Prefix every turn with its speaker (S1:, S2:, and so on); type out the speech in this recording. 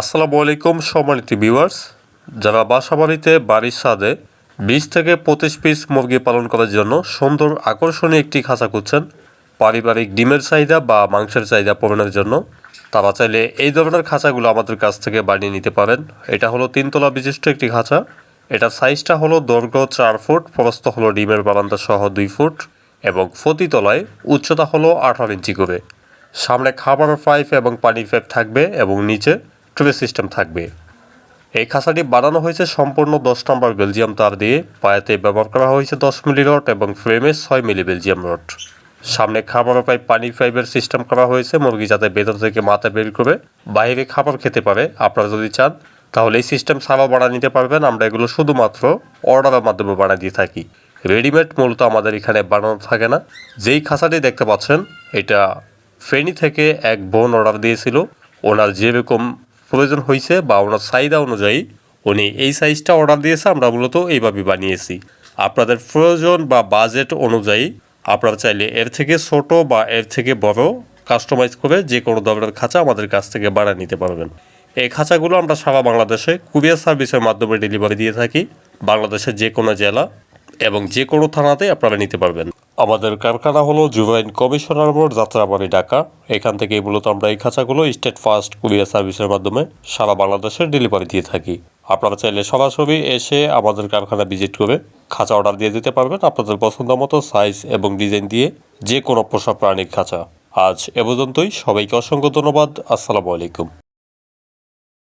S1: আসসালামু আলাইকুম, সম্মানিত ভিউয়ার্স যারা বাসা বাড়িতে বাড়ির সাদে বিশ থেকে পঁচিশ পিস মুরগি পালন করার জন্য সুন্দর, আকর্ষণীয় একটি খাঁচা খুঁজছেন, পারিবারিক ডিমের চাহিদা বা মাংসের চাহিদা পূরণের জন্য, তারা চাইলে এই ধরনের খাঁচাগুলো আমাদের কাছ থেকে বানিয়ে নিতে পারেন। এটা হলো তিনতলা বিশিষ্ট একটি খাঁচা। এটার সাইজটা হলো দৈর্ঘ্য চার ফুট, প্রস্থ হলো ডিমের বারান্দা সহ দুই ফুট এবং প্রতিতলায় উচ্চতা হলো আঠারো ইঞ্চি করে। সামনে খাবার পাইপ এবং পানির পাইপ থাকবে এবং নিচে ট্রে সিস্টেম থাকবে। এই খাঁচাটি বানানো হয়েছে সম্পূর্ণ দশ নম্বর বেলজিয়াম তার দিয়ে। পায়াতে ব্যবহার করা হয়েছে দশ মিলি রড এবং ফ্রেমে ছয় মিলি বেলজিয়াম রড। সামনে খাবারের পাইপ পানির পাইপের সিস্টেম করা হয়েছে। মুরগি যাতে ভেতর থেকে মাথা বের করে বাইরে খাবার খেতে পারে। আপনারা যদি চান, তাহলে এই সিস্টেম ছাড়াও বাড়া নিতে পারবেন। আমরা এগুলো শুধুমাত্র অর্ডারের মাধ্যমে বানিয়ে দিয়ে থাকি। রেডিমেড মূলত আমাদের এখানে বানানো থাকে না। যেই খাঁচাটি দেখতে পাচ্ছেন, এটা ফেনী থেকে এক বোন অর্ডার দিয়েছিল। ওনার যেরকম প্রয়োজন হয়েছে বা ওনার চাহিদা অনুযায়ী উনি এই সাইজটা অর্ডার দিয়েছে, আমরা মূলত এইভাবে বানিয়েছি। আপনাদের প্রয়োজন বা বাজেট অনুযায়ী আপনারা চাইলে এর থেকে ছোট বা এর থেকে বড় কাস্টমাইজ করে যে কোনো ধরনের খাঁচা আমাদের কাছ থেকে বানিয়ে নিতে পারবেন। এই খাঁচাগুলো আমরা সারা বাংলাদেশে কুরিয়ার সার্ভিসের মাধ্যমে ডেলিভারি দিয়ে থাকি, বাংলাদেশের যে কোনো জেলা এবং যে কোনো থানাতে আপনারা নিতে পারবেন। আমাদের কারখানা হলো জুভাইন কমিশনার বোর্ড, যাত্রাবাড়ি, ঢাকা। এখান থেকে মূলত আমরা এই খাঁচাগুলো স্টেট ফার্স্ট কুরিয়ার সার্ভিসের মাধ্যমে সারা বাংলাদেশে ডেলিভারি দিয়ে থাকি। আপনারা চাইলে সরাসরি এসে আমাদের কারখানা ভিজিট করে খাঁচা অর্ডার দিয়ে দিতে পারবেন আপনাদের পছন্দ মতো সাইজ এবং ডিজাইন দিয়ে যে কোনো পোষা প্রাণীর খাঁচা। আজ এ পর্যন্তই। সবাইকে অসংখ্য ধন্যবাদ। আসসালামু আলাইকুম।